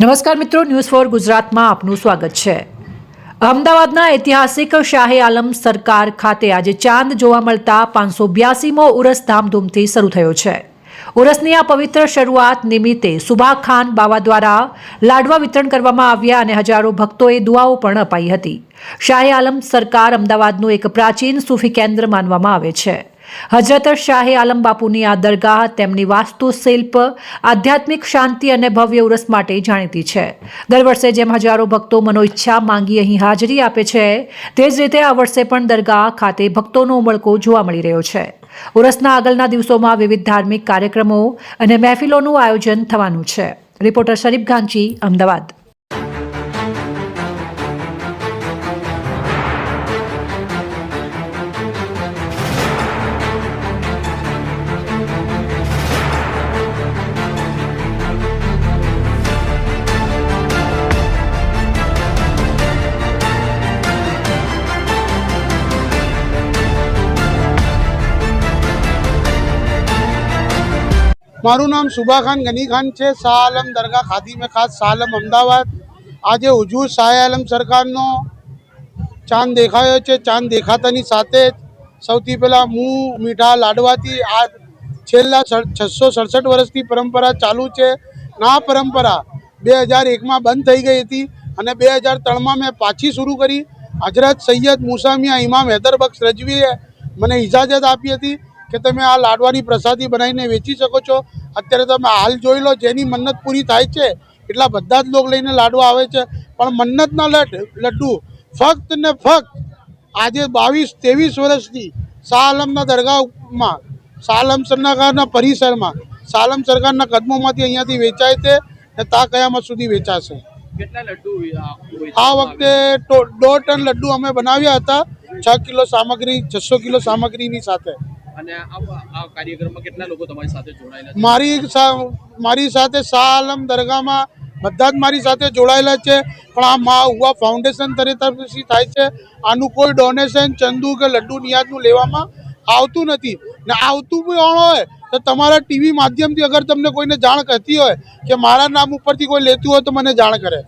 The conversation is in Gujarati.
નમસ્કાર મિત્રો ન્યૂઝ ફોર ગુજરાતમાં આપનું સ્વાગત છે. અમદાવાદના ઐતિહાસિક શાહે આલમ સરકાર ખાતે આજે ચાંદ જોવા મળતા પાંચસો બ્યાસીમો ઉરસ ધામધૂમથી શરૂ થયો છે. ઉરસની આ પવિત્ર શરૂઆત નિમિત્તે સુભા ખાન બાવા દ્વારા લાડવા વિતરણ કરવામાં આવ્યા અને હજારો ભક્તોએ દુઆઓ પણ અપાઈ હતી. શાહે આલમ સરકાર અમદાવાદનું એક પ્રાચીન સૂફી કેન્દ્ર માનવામાં આવે છે. હજરત શાહે આલમ બાપુની આ દરગાહ તેમની વાસ્તુશિલ્પ આધ્યાત્મિક શાંતિ અને ભવ્ય ઉરસ માટે જાણીતી છે. દર વર્ષે જેમ હજારો ભક્તો મનોઈચ્છા માંગી અહીં હાજરી આપે છે, તે જ રીતે આ વર્ષે પણ દરગાહ ખાતે ભક્તોનો ઉમળકો જોવા મળી રહ્યો છે. ઉરસના આગળના દિવસોમાં વિવિધ ધાર્મિક કાર્યક્રમો અને મહેફિલોનું આયોજન થવાનું છે. રિપોર્ટર શરીફ ગાંચી અમદાવાદ. મારું નામ સુભા ખાન ગની ખાન છે. શાહ આલમ દરગાહ ખાદી મેં ખાસ શાહ આલમ અમદાવાદ. આજે હુજુર શાહ આલમ સરકારનો ચાંદ દેખાયો છે. ચાંદ દેખાતાની સાથે જ સૌથી પહેલાં મૂં, મીઠા, લાડવાથી આ છેલ્લા છસો સડસઠ વર્ષથી પરંપરા ચાલુ છે. ના પરંપરા બે હજાર એકમાં બંધ થઈ ગઈ હતી અને બે હજાર ત્રણમાં મેં પાછી શરૂ કરી. હજરત સૈયદ મુસામિયા ઇમામ હૈદરબક્ષ રજવીએ મને ઇજાજત આપી હતી. કે તમે આ લાડવાની પ્રસાદી બનાવીને વેચી શકો છો. અત્યારે તમે હાલ જોઈ લો જેની મન્નત પૂરી થાય છે એટલા બધા જ લોક લઈને લાડવા આવે છે. પણ મન્નતના લડ લડ્ડુ ફક્ત ને ફક્ત આજે બાવીસ ત્રેવીસ વર્ષથી શાહ આલમના દરગાહમાં શાહ આલમ સરકારના પરિસરમાં શાહ આલમ સરકારના કદમોમાંથી અહીંયાથી વેચાય છે ને તા કયામત સુધી વેચાશે. આ વખતે દોઢ ટન લડ્ડુ અમે બનાવ્યા હતા છ કિલો સામગ્રી છસો કિલો સામગ્રીની સાથે. અને આ કાર્યક્રમમાં કેટલા લોકો તમારી સાથે જોડાયેલા મારી મારી સાથે શાહ આલમ દરગાહમાં બધા જ મારી સાથે જોડાયેલા છે. પણ આ મા ઉવા ફાઉન્ડેશન તરફથી થાય છે. આનું કોઈ ડોનેશન ચંદુ કે લડ્ડુ નિયાદનું લેવામાં આવતું નથી. ને આવતું પણ હોય? તો તમારા ટીવી માધ્યમથી અગર તમને કોઈને જાણ કરતી હોય કે મારા નામ ઉપરથી કોઈ લેતું હોય તો મને જાણ કરે.